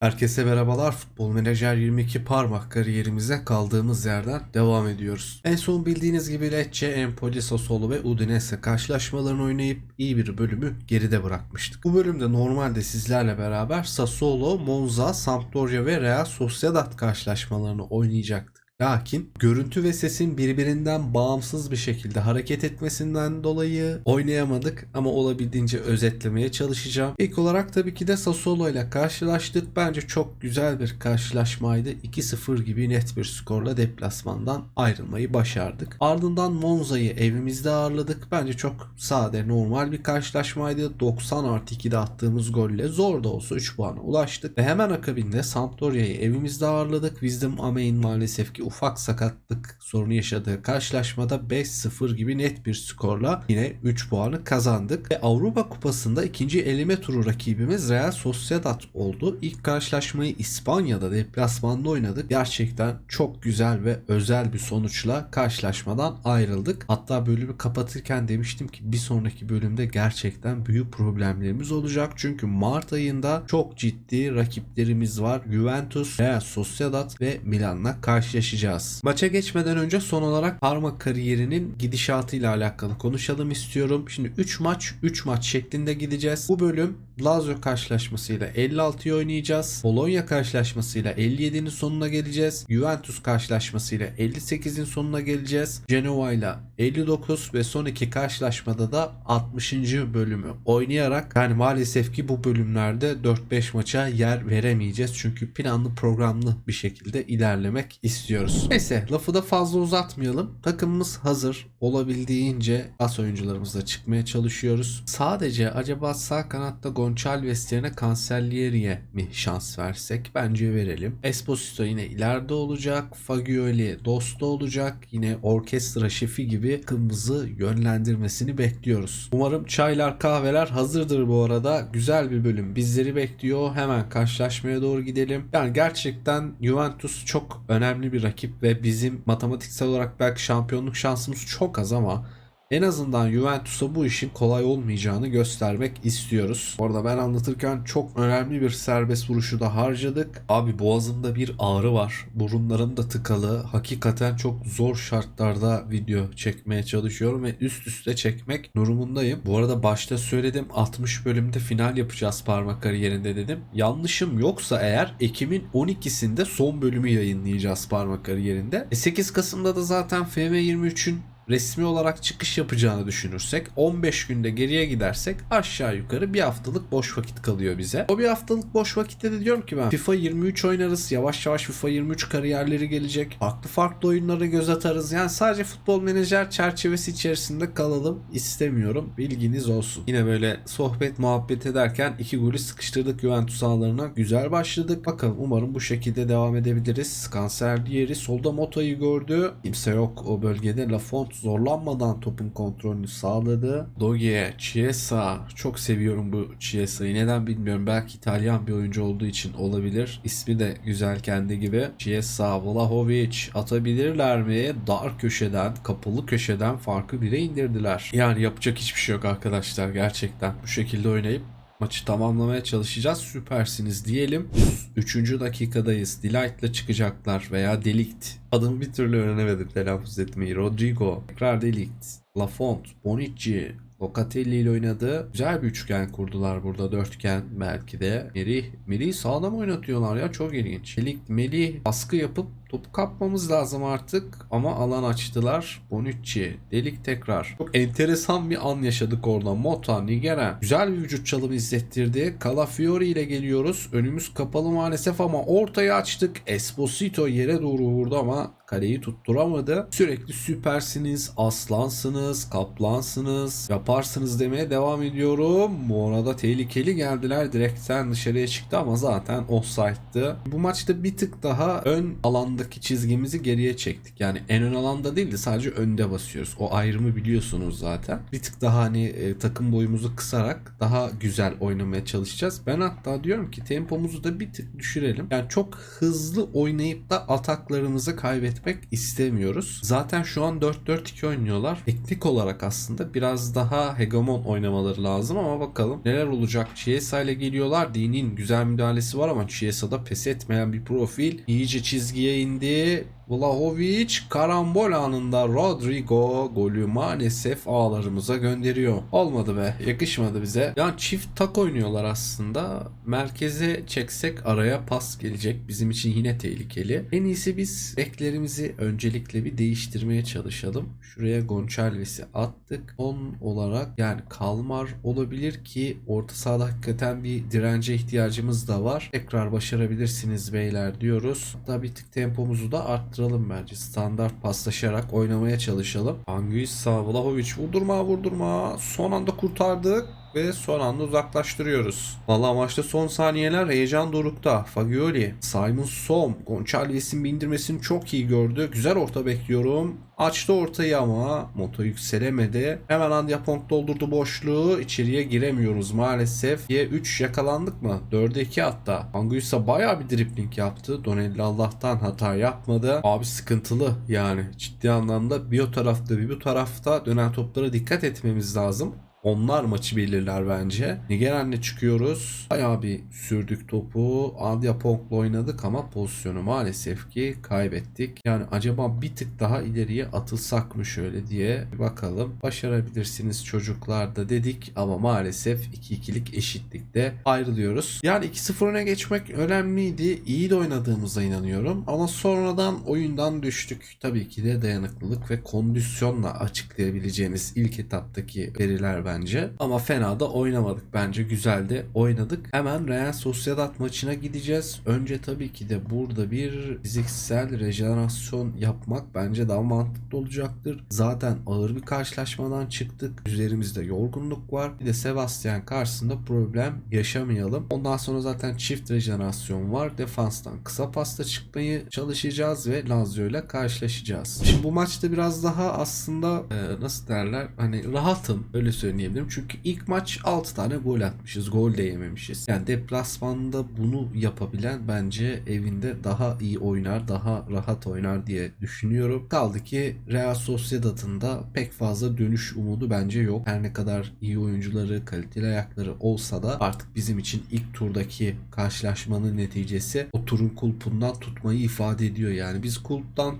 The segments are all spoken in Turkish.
Herkese merhabalar. Futbol Menajer 22 parmak kariyerimize kaldığımız yerden devam ediyoruz. En son bildiğiniz gibi Lecce, Empoli, Sassuolo ve Udinese karşılaşmalarını oynayıp iyi bir bölümü geride bırakmıştık. Bu bölümde normalde sizlerle beraber Sassuolo, Monza, Sampdoria ve Real Sociedad karşılaşmalarını oynayacaktık. Lakin görüntü ve sesin birbirinden bağımsız bir şekilde hareket etmesinden dolayı oynayamadık ama olabildiğince özetlemeye çalışacağım. İlk olarak tabii ki de Sassuolo ile karşılaştık. Bence çok güzel bir karşılaşmaydı. 2-0 gibi net bir skorla deplasmandan ayrılmayı başardık. Ardından Monza'yı evimizde ağırladık. Bence çok sade, normal bir karşılaşmaydı. 90 artı 2'de attığımız golle zor da olsa 3 puana ulaştık. Ve hemen akabinde Sampdoria'yı evimizde ağırladık. Wisdom Amein maalesef ki ufak sakatlık sorunu yaşadığı karşılaşmada 5-0 gibi net bir skorla yine 3 puanı kazandık. Ve Avrupa Kupası'nda ikinci eleme turu rakibimiz Real Sociedad oldu. İlk karşılaşmayı İspanya'da deplasmanda oynadık. Gerçekten çok güzel ve özel bir sonuçla karşılaşmadan ayrıldık. Hatta bölümü kapatırken demiştim ki bir sonraki bölümde gerçekten büyük problemlerimiz olacak. Çünkü Mart ayında çok ciddi rakiplerimiz var. Juventus, Real Sociedad ve Milan'la karşılaşacağız. Maça geçmeden önce son olarak Parma kariyerinin gidişatıyla alakalı konuşalım istiyorum. Şimdi 3 maç 3 maç şeklinde gideceğiz. Bu bölüm Lazio karşılaşmasıyla 56'yı oynayacağız. Bologna karşılaşmasıyla 57'nin sonuna geleceğiz. Juventus karşılaşmasıyla 58'in sonuna geleceğiz. Genoa ile 59 ve son iki karşılaşmada da 60. bölümü oynayarak yani maalesef ki bu bölümlerde 4-5 maça yer veremeyeceğiz. Çünkü planlı programlı bir şekilde ilerlemek istiyoruz. Neyse lafı da fazla uzatmayalım. Takımımız hazır. Olabildiğince as oyuncularımızla çıkmaya çalışıyoruz. Sadece acaba sağ kanatta Gonçalves yerine Cancellieri'ye mi şans versek? Bence verelim. Esposito yine ileride olacak. Fagioli Dosto olacak. Yine orkestra şefi gibi takımımızı yönlendirmesini bekliyoruz. Umarım çaylar kahveler hazırdır bu arada. Güzel bir bölüm bizleri bekliyor. Hemen karşılaşmaya doğru gidelim. Yani gerçekten Juventus çok önemli bir rakip ve bizim matematiksel olarak belki şampiyonluk şansımız çok az ama en azından Juventus'a bu işin kolay olmayacağını göstermek istiyoruz. Orada ben anlatırken çok önemli bir serbest vuruşu da harcadık. Abi boğazımda bir ağrı var. Burunlarım da tıkalı. Hakikaten çok zor şartlarda video çekmeye çalışıyorum ve üst üste çekmek durumundayım. Bu arada başta söyledim 60 bölümde final yapacağız parmak kariyerinde dedim. Yanlışım yoksa eğer Ekim'in 12'sinde son bölümü yayınlayacağız parmak kariyerinde. E 8 Kasım'da da zaten FM23'ün resmi olarak çıkış yapacağını düşünürsek 15 günde geriye gidersek aşağı yukarı bir haftalık boş vakit kalıyor bize. O bir haftalık boş vakitte de diyorum ki ben FIFA 23 oynarız. Yavaş yavaş FIFA 23 kariyerleri gelecek. Farklı farklı oyunlara göz atarız. Yani sadece futbol menajer çerçevesi içerisinde kalalım istemiyorum. Bilginiz olsun. Yine böyle sohbet muhabbet ederken iki golü sıkıştırdık Juventus sahalarına. Güzel başladık. Bakalım umarım bu şekilde devam edebiliriz. Kanser diğeri solda Mota'yı gördü. Kimse yok o bölgede. Lafont zorlanmadan topun kontrolünü sağladı. Doge, Chiesa. Çok seviyorum bu Chiesa'yı. Neden bilmiyorum. Belki İtalyan bir oyuncu olduğu için olabilir. İsmi de güzel kendi gibi. Chiesa, Vlahovic atabilirler mi? Dar köşeden, kapalı köşeden farkı bire indirdiler. Yani yapacak hiçbir şey yok arkadaşlar gerçekten. Bu şekilde oynayıp maçı tamamlamaya çalışacağız. Süpersiniz diyelim. 3. dakikadayız. Delight'la çıkacaklar veya Delict. Adını bir türlü öğrenemedim telaffuz etmeyi. Rodrigo. Tekrar Delict. Lafont. Bonucci. Locatelli ile oynadı. Güzel bir üçgen kurdular burada. Dörtgen belki de. Merih. Merih sağda mı oynatıyorlar ya? Çok ilginç. Delict, Melih baskı yapıp topu kapmamız lazım artık. Ama alan açtılar. Bonucci. Delik tekrar. Çok enteresan bir an yaşadık orada. Mota, Nigeren. Güzel bir vücut çalımı izlettirdi. Calafiori ile geliyoruz. Önümüz kapalı maalesef ama ortaya açtık. Esposito yere doğru vurdu ama kaleyi tutturamadı. Sürekli süpersiniz, aslansınız, kaplansınız, yaparsınız demeye devam ediyorum. Bu arada tehlikeli geldiler. Direkten dışarıya çıktı ama zaten offside'dı. Bu maçta bir tık daha ön alanda alandaki çizgimizi geriye çektik. Yani en ön alanda değil de sadece önde basıyoruz. O ayrımı biliyorsunuz zaten. Bir tık daha hani e, takım boyumuzu kısarak daha güzel oynamaya çalışacağız. Ben hatta diyorum ki tempomuzu da bir tık düşürelim. Yani çok hızlı oynayıp da ataklarımızı kaybetmek istemiyoruz. Zaten şu an 4-4-2 oynuyorlar. Teknik olarak aslında biraz daha hegemon oynamaları lazım ama bakalım neler olacak. Chiesa ile geliyorlar. Dinin güzel müdahalesi var ama Chiesa'da pes etmeyen bir profil. İyice çizgiye indi. Vlahovic karambol anında Rodrigo golü maalesef ağlarımıza gönderiyor. Olmadı be yakışmadı bize. Yani çift tak oynuyorlar aslında. Merkeze çeksek araya pas gelecek. Bizim için yine tehlikeli. En iyisi biz beklerimizi öncelikle bir değiştirmeye çalışalım. Şuraya Gonçalves'i attık. Son olarak yani Kalmar olabilir ki orta sahada hakikaten bir dirence ihtiyacımız da var. Tekrar başarabilirsiniz beyler diyoruz. Hatta bir tık tempomuzu da arttıralım bence. Standart paslaşarak oynamaya çalışalım. Anguissa, Vlahovic vurdurma vurdurma. Son anda kurtardık ve son anda uzaklaştırıyoruz. Valla maçta son saniyeler heyecan dorukta. Fagioli, Simon Som, Gonçalves'in bindirmesini çok iyi gördü. Güzel orta bekliyorum. Açtı ortayı ama Moto yükselemedi. Hemen Andiapong doldurdu boşluğu. İçeriye giremiyoruz maalesef. Y 3 yakalandık mı? 4'e 2 hatta. Anguissa bayağı bir dripling yaptı. Donelli Allah'tan hata yapmadı. Abi sıkıntılı yani. Ciddi anlamda bir o tarafta bir bu tarafta dönen toplara dikkat etmemiz lazım. Onlar maçı belirler bence. Nigeren'le çıkıyoruz. Bayağı bir sürdük topu. Adyapong'la oynadık ama pozisyonu maalesef ki kaybettik. Yani acaba bir tık daha ileriye atılsak mı şöyle diye bir bakalım. Başarabilirsiniz çocuklar da dedik ama maalesef 2-2'lik eşitlikte ayrılıyoruz. Yani 2-0 öne geçmek önemliydi. İyi de oynadığımıza inanıyorum. Ama sonradan oyundan düştük. Tabii ki de dayanıklılık ve kondisyonla açıklayabileceğiniz ilk etaptaki veriler bence. Ama fena da oynamadık bence. Güzel de oynadık. Hemen Real Sociedad maçına gideceğiz. Önce tabii ki de burada bir fiziksel rejenerasyon yapmak bence daha mantıklı olacaktır. Zaten ağır bir karşılaşmadan çıktık. Üzerimizde yorgunluk var. Bir de Sebastian karşısında problem yaşamayalım. Ondan sonra zaten çift rejenerasyon var. Defanstan kısa pasta çıkmayı çalışacağız ve Lazio ile karşılaşacağız. Şimdi bu maçta biraz daha aslında e, nasıl derler hani rahatım öyle söyleyebilirim. Çünkü ilk maç 6 tane gol atmışız. Gol de yememişiz. Yani deplasmanda bunu yapabilen bence evinde daha iyi oynar, daha rahat oynar diye düşünüyorum. Kaldı ki Real Sociedad'ın da pek fazla dönüş umudu bence yok. Her ne kadar iyi oyuncuları, kaliteli ayakları olsa da artık bizim için ilk turdaki karşılaşmanın neticesi o turun kulpundan tutmayı ifade ediyor. Yani biz kulptan.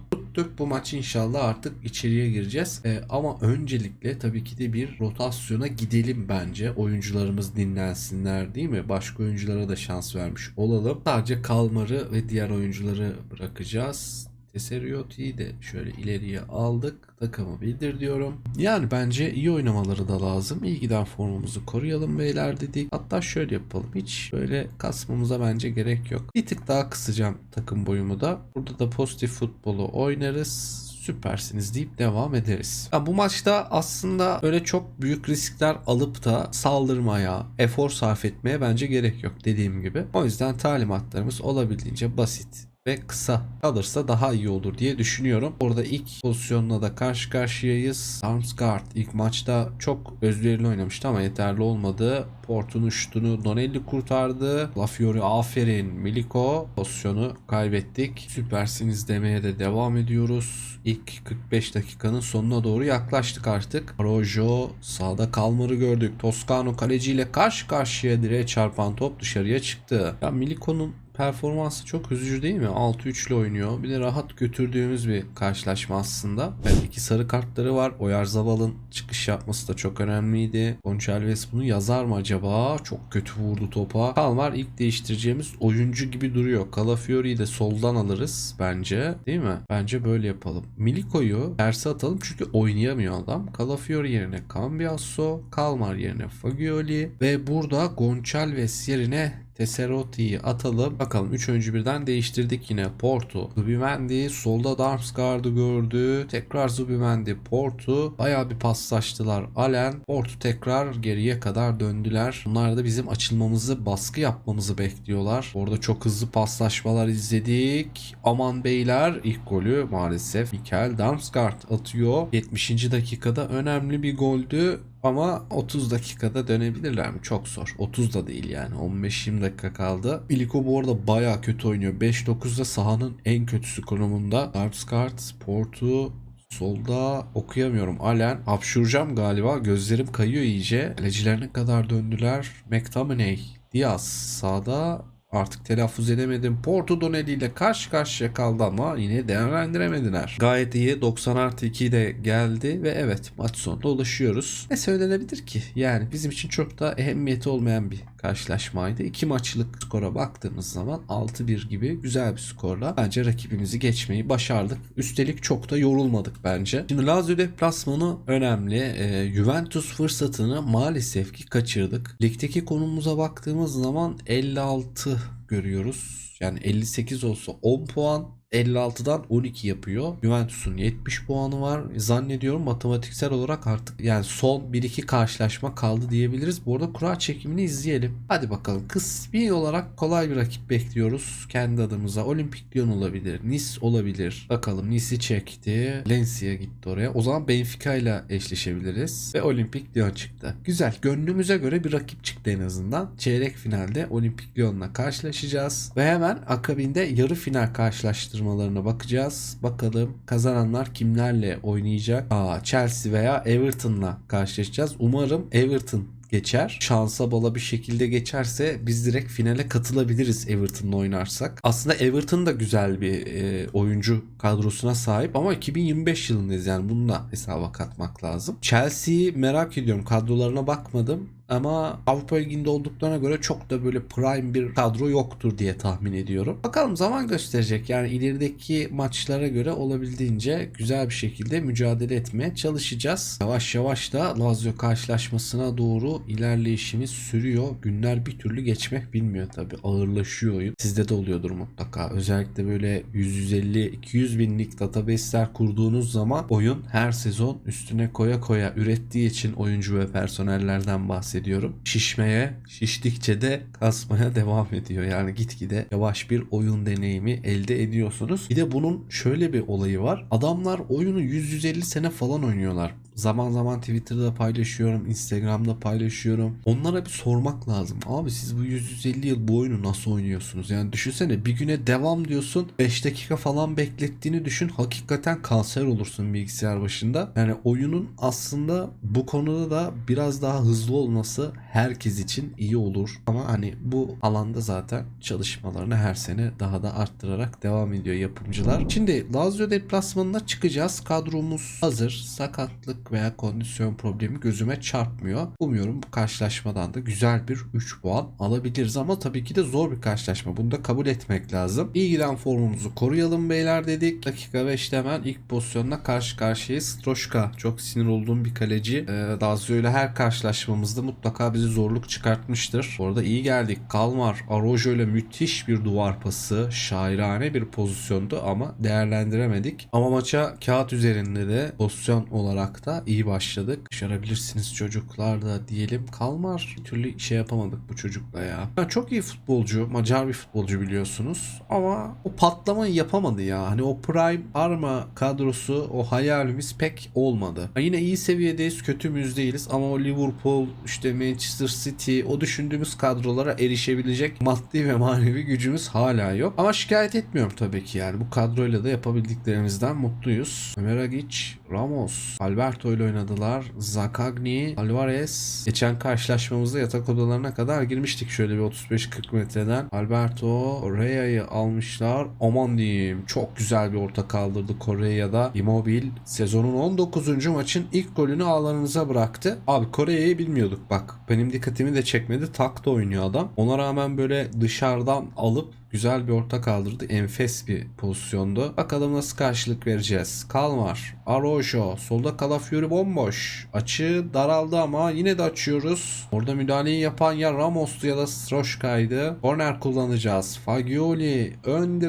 Bu maç inşallah artık içeriye gireceğiz. Ee, ama öncelikle tabii ki de bir rotasyona gidelim bence. Oyuncularımız dinlensinler değil mi? Başka oyunculara da şans vermiş olalım. Sadece Kalmar'ı ve diğer oyuncuları bırakacağız. Teserioti'yi de şöyle ileriye aldık. Takımı bildir diyorum. Yani bence iyi oynamaları da lazım. İyi giden formumuzu koruyalım beyler dedik. Hatta şöyle yapalım. Hiç böyle kasmamıza bence gerek yok. Bir tık daha kısacağım takım boyumu da. Burada da pozitif futbolu oynarız süpersiniz deyip devam ederiz. Ya bu maçta aslında öyle çok büyük riskler alıp da saldırmaya, efor sarf etmeye bence gerek yok dediğim gibi. O yüzden talimatlarımız olabildiğince basit ve kısa kalırsa daha iyi olur diye düşünüyorum. Orada ilk pozisyonla da karşı karşıyayız. Armsgaard ilk maçta çok özverili oynamıştı ama yeterli olmadı. Port'un uçtuğunu Donelli kurtardı. Lafiori aferin. Miliko pozisyonu kaybettik. Süpersiniz demeye de devam ediyoruz. İlk 45 dakikanın sonuna doğru yaklaştık artık. Rojo sağda Kalmar'ı gördük. Toscano kaleciyle karşı karşıya direğe çarpan top dışarıya çıktı. Ya Miliko'nun performansı çok üzücü değil mi? 6-3 ile oynuyor. Bir de rahat götürdüğümüz bir karşılaşma aslında. Evet, iki sarı kartları var. Oyarzabal'ın çıkış yapması da çok önemliydi. Gonçalves bunu yazar mı acaba? Çok kötü vurdu topa. Kalmar ilk değiştireceğimiz oyuncu gibi duruyor. Calafiori'yi de soldan alırız bence. Değil mi? Bence böyle yapalım. Miliko'yu terse atalım çünkü oynayamıyor adam. Calafiori yerine Cambiasso, Kalmar yerine Fagioli ve burada Gonçalves yerine Tesserotti'yi atalım. Bakalım 3 oyuncu birden değiştirdik yine. Porto, Zubimendi, solda Darmsgaard'ı gördü. Tekrar Zubimendi, Porto. Bayağı bir paslaştılar. Allen, Porto tekrar geriye kadar döndüler. Bunlar da bizim açılmamızı, baskı yapmamızı bekliyorlar. Orada çok hızlı paslaşmalar izledik. Aman beyler ilk golü maalesef Mikael Darmsgaard atıyor. 70. dakikada önemli bir goldü. Ama 30 dakikada dönebilirler mi? Çok zor. 30 da değil yani. 15-20 dakika kaldı. Iliko bu arada baya kötü oynuyor. 5-9'da sahanın en kötüsü konumunda. Darmsgaard, Porto, Solda okuyamıyorum. Alen. Hapşuracağım galiba. Gözlerim kayıyor iyice. Kalecilerine kadar döndüler. McTominay. Diaz. Sağda Artık telaffuz edemedim. Porto Donelli ile karşı karşıya kaldı ama yine değerlendiremediler. Gayet iyi. 90 artı 2 de geldi ve evet maç sonuna ulaşıyoruz. Ne söylenebilir ki? Yani bizim için çok da ehemmiyeti olmayan bir karşılaşmaydı. İki maçlık skora baktığımız zaman 6-1 gibi güzel bir skorla bence rakibimizi geçmeyi başardık. Üstelik çok da yorulmadık bence. Şimdi Lazio deplasmanı önemli. Ee, Juventus fırsatını maalesef ki kaçırdık. Ligdeki konumumuza baktığımız zaman 56 görüyoruz. Yani 58 olsa 10 puan 56'dan 12 yapıyor. Juventus'un 70 puanı var. Zannediyorum matematiksel olarak artık yani son 1-2 karşılaşma kaldı diyebiliriz. Bu arada kura çekimini izleyelim. Hadi bakalım. Kısmi olarak kolay bir rakip bekliyoruz. Kendi adımıza. Olimpik Lyon olabilir. Nice olabilir. Bakalım Nice'i çekti. Valencia gitti oraya. O zaman Benfica ile eşleşebiliriz. Ve Olimpik Lyon çıktı. Güzel. Gönlümüze göre bir rakip çıktı en azından. Çeyrek finalde Olimpik Lyon'la karşılaşacağız. Ve hemen akabinde yarı final karşılaştıracağız araştırmalarına bakacağız. Bakalım kazananlar kimlerle oynayacak? Aa, Chelsea veya Everton'la karşılaşacağız. Umarım Everton geçer. Şansa bala bir şekilde geçerse biz direkt finale katılabiliriz Everton'la oynarsak. Aslında Everton da güzel bir e, oyuncu kadrosuna sahip ama 2025 yılındayız yani bunu da hesaba katmak lazım. Chelsea'yi merak ediyorum. Kadrolarına bakmadım. Ama Avrupa Ligi'nde olduklarına göre çok da böyle prime bir kadro yoktur diye tahmin ediyorum. Bakalım zaman gösterecek. Yani ilerideki maçlara göre olabildiğince güzel bir şekilde mücadele etmeye çalışacağız. Yavaş yavaş da Lazio karşılaşmasına doğru ilerleyişimiz sürüyor. Günler bir türlü geçmek bilmiyor tabi. Ağırlaşıyor oyun. Sizde de oluyordur mutlaka. Özellikle böyle 150-200 binlik database'ler kurduğunuz zaman oyun her sezon üstüne koya koya ürettiği için oyuncu ve personellerden bahsediyorum bahsediyorum. Şişmeye, şiştikçe de kasmaya devam ediyor. Yani gitgide yavaş bir oyun deneyimi elde ediyorsunuz. Bir de bunun şöyle bir olayı var. Adamlar oyunu 100-150 sene falan oynuyorlar. Zaman zaman Twitter'da paylaşıyorum, Instagram'da paylaşıyorum. Onlara bir sormak lazım. Abi siz bu 150 yıl bu oyunu nasıl oynuyorsunuz? Yani düşünsene bir güne devam diyorsun. 5 dakika falan beklettiğini düşün. Hakikaten kanser olursun bilgisayar başında. Yani oyunun aslında bu konuda da biraz daha hızlı olması herkes için iyi olur. Ama hani bu alanda zaten çalışmalarını her sene daha da arttırarak devam ediyor yapımcılar. Şimdi Lazio deplasmanına çıkacağız. Kadromuz hazır. Sakatlık veya kondisyon problemi gözüme çarpmıyor. Umuyorum bu karşılaşmadan da güzel bir 3 puan alabiliriz ama tabii ki de zor bir karşılaşma. Bunu da kabul etmek lazım. İyi giden formumuzu koruyalım beyler dedik. Dakika 5'te hemen ilk pozisyonla karşı karşıyayız. Stroşka çok sinir olduğum bir kaleci. Ee, Lazio ile her karşılaşmamızda mutlaka bizi zorluk çıkartmıştır. Orada iyi geldik. Kalmar, Arojo ile müthiş bir duvar pası. Şairane bir pozisyondu ama değerlendiremedik. Ama maça kağıt üzerinde de pozisyon olarak da iyi başladık. Başarabilirsiniz çocuklar da diyelim. Kalmar bir türlü şey yapamadık bu çocukla ya. ya. Çok iyi futbolcu. Macar bir futbolcu biliyorsunuz. Ama o patlamayı yapamadı ya. Hani o Prime Arma kadrosu o hayalimiz pek olmadı. Ya yine iyi seviyedeyiz. Kötü müyüz değiliz. Ama o Liverpool işte Manchester City o düşündüğümüz kadrolara erişebilecek maddi ve manevi gücümüz hala yok. Ama şikayet etmiyorum tabii ki yani. Bu kadroyla da yapabildiklerimizden mutluyuz. Ömer Agic, Ramos, Alberto ile oynadılar. Zakagni, Alvarez. Geçen karşılaşmamızda yatak odalarına kadar girmiştik şöyle bir 35-40 metreden. Alberto, Correa'yı almışlar. Aman diyeyim çok güzel bir orta kaldırdı Correa'da. Immobile sezonun 19. maçın ilk golünü ağlarınıza bıraktı. Abi Correa'yı bilmiyorduk bak. Benim dikkatimi de çekmedi. Tak da oynuyor adam. Ona rağmen böyle dışarıdan alıp güzel bir orta kaldırdı. Enfes bir pozisyondu. Bakalım nasıl karşılık vereceğiz. Kalmar, Arojo, solda Calafiori bomboş. Açı daraldı ama yine de açıyoruz. Orada müdahaleyi yapan ya Ramos'tu ya da Stroşka'ydı. Corner kullanacağız. Fagioli ön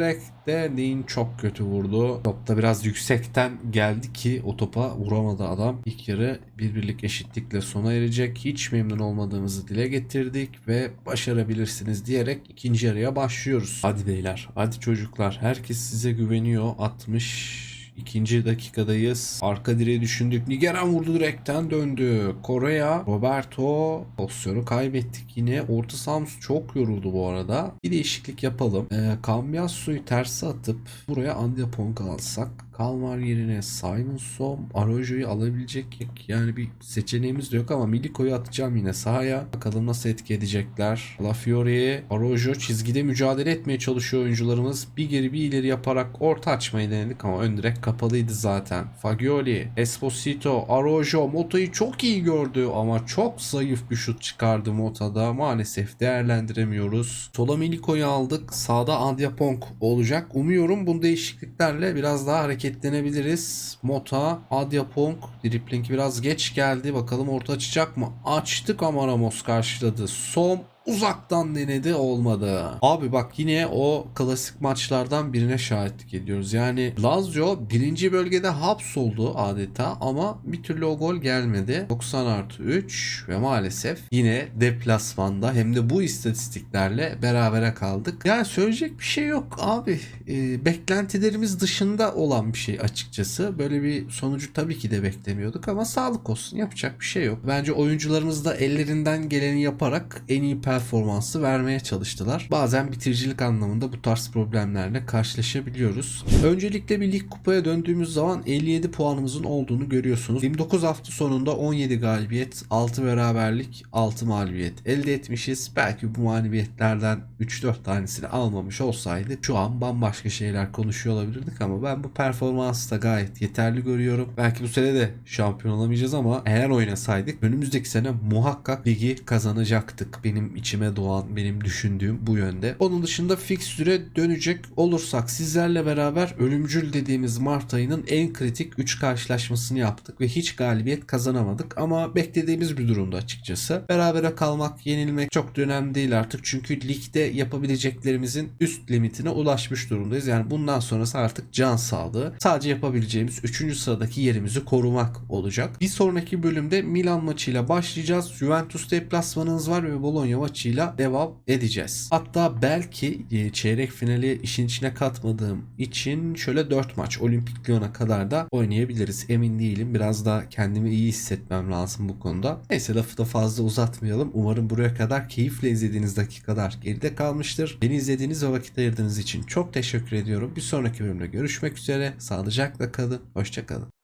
direkte Dean çok kötü vurdu. Top da biraz yüksekten geldi ki o topa vuramadı adam. İlk yarı bir eşitlikle sona erecek. Hiç memnun olmadığımızı dile getirdik ve başarabilirsiniz diyerek ikinci yarıya başlıyoruz. Hadi beyler, hadi çocuklar. Herkes size güveniyor. 60 İkinci dakikadayız. Arka direği düşündük. Nigeran vurdu direkten döndü. Korea, Roberto pozisyonu kaybettik yine. Orta sahamız çok yoruldu bu arada. Bir değişiklik yapalım. Ee, Cambiaso'yu terse atıp buraya Andiapong alsak. Kalmar yerine Simon Som, Arojo'yu alabilecek yani bir seçeneğimiz de yok ama Miliko'yu atacağım yine sahaya. Bakalım nasıl etki edecekler. La Fiore, Arojo çizgide mücadele etmeye çalışıyor oyuncularımız. Bir geri bir ileri yaparak orta açmayı denedik ama ön direk kapalıydı zaten. Fagioli, Esposito, Arojo Mota'yı çok iyi gördü ama çok zayıf bir şut çıkardı Mota'da. Maalesef değerlendiremiyoruz. Sola Miliko'yu aldık. Sağda Andiapong olacak. Umuyorum bu değişikliklerle biraz daha hareketlenebiliriz. Mota, Adyapong, dripling biraz geç geldi. Bakalım orta açacak mı? Açtık ama Ramos karşıladı. Som uzaktan denedi olmadı. Abi bak yine o klasik maçlardan birine şahitlik ediyoruz. Yani Lazio birinci bölgede hapsoldu adeta ama bir türlü o gol gelmedi. 90 artı 3 ve maalesef yine deplasmanda hem de bu istatistiklerle berabere kaldık. Yani söyleyecek bir şey yok abi. Ee, beklentilerimiz dışında olan bir şey açıkçası. Böyle bir sonucu tabii ki de beklemiyorduk ama sağlık olsun yapacak bir şey yok. Bence oyuncularımız da ellerinden geleni yaparak en iyi performansı vermeye çalıştılar. Bazen bitiricilik anlamında bu tarz problemlerle karşılaşabiliyoruz. Öncelikle bir lig kupaya döndüğümüz zaman 57 puanımızın olduğunu görüyorsunuz. 29 hafta sonunda 17 galibiyet, 6 beraberlik, 6 mağlubiyet elde etmişiz. Belki bu mağlubiyetlerden 3-4 tanesini almamış olsaydık şu an bambaşka şeyler konuşuyor olabilirdik ama ben bu performansı da gayet yeterli görüyorum. Belki bu sene de şampiyon olamayacağız ama eğer oynasaydık önümüzdeki sene muhakkak ligi kazanacaktık. Benim içime doğan, benim düşündüğüm bu yönde. Onun dışında fikstüre dönecek olursak sizlerle beraber ölümcül dediğimiz Mart ayının en kritik 3 karşılaşmasını yaptık ve hiç galibiyet kazanamadık ama beklediğimiz bir durumda açıkçası. Berabere kalmak, yenilmek çok da önemli değil artık çünkü ligde yapabileceklerimizin üst limitine ulaşmış durumdayız. Yani bundan sonrası artık can sağlığı. Sadece yapabileceğimiz 3. sıradaki yerimizi korumak olacak. Bir sonraki bölümde Milan maçıyla başlayacağız. Juventus deplasmanımız var ve Bologna maçıyla devam edeceğiz. Hatta belki e, çeyrek finali işin içine katmadığım için şöyle 4 maç Olimpik Lyon'a kadar da oynayabiliriz. Emin değilim. Biraz da kendimi iyi hissetmem lazım bu konuda. Neyse lafı da fazla uzatmayalım. Umarım buraya kadar keyifle izlediğiniz dakikalar geride kalmıştır. Beni izlediğiniz ve vakit ayırdığınız için çok teşekkür ediyorum. Bir sonraki bölümde görüşmek üzere. Sağlıcakla kalın. Hoşçakalın.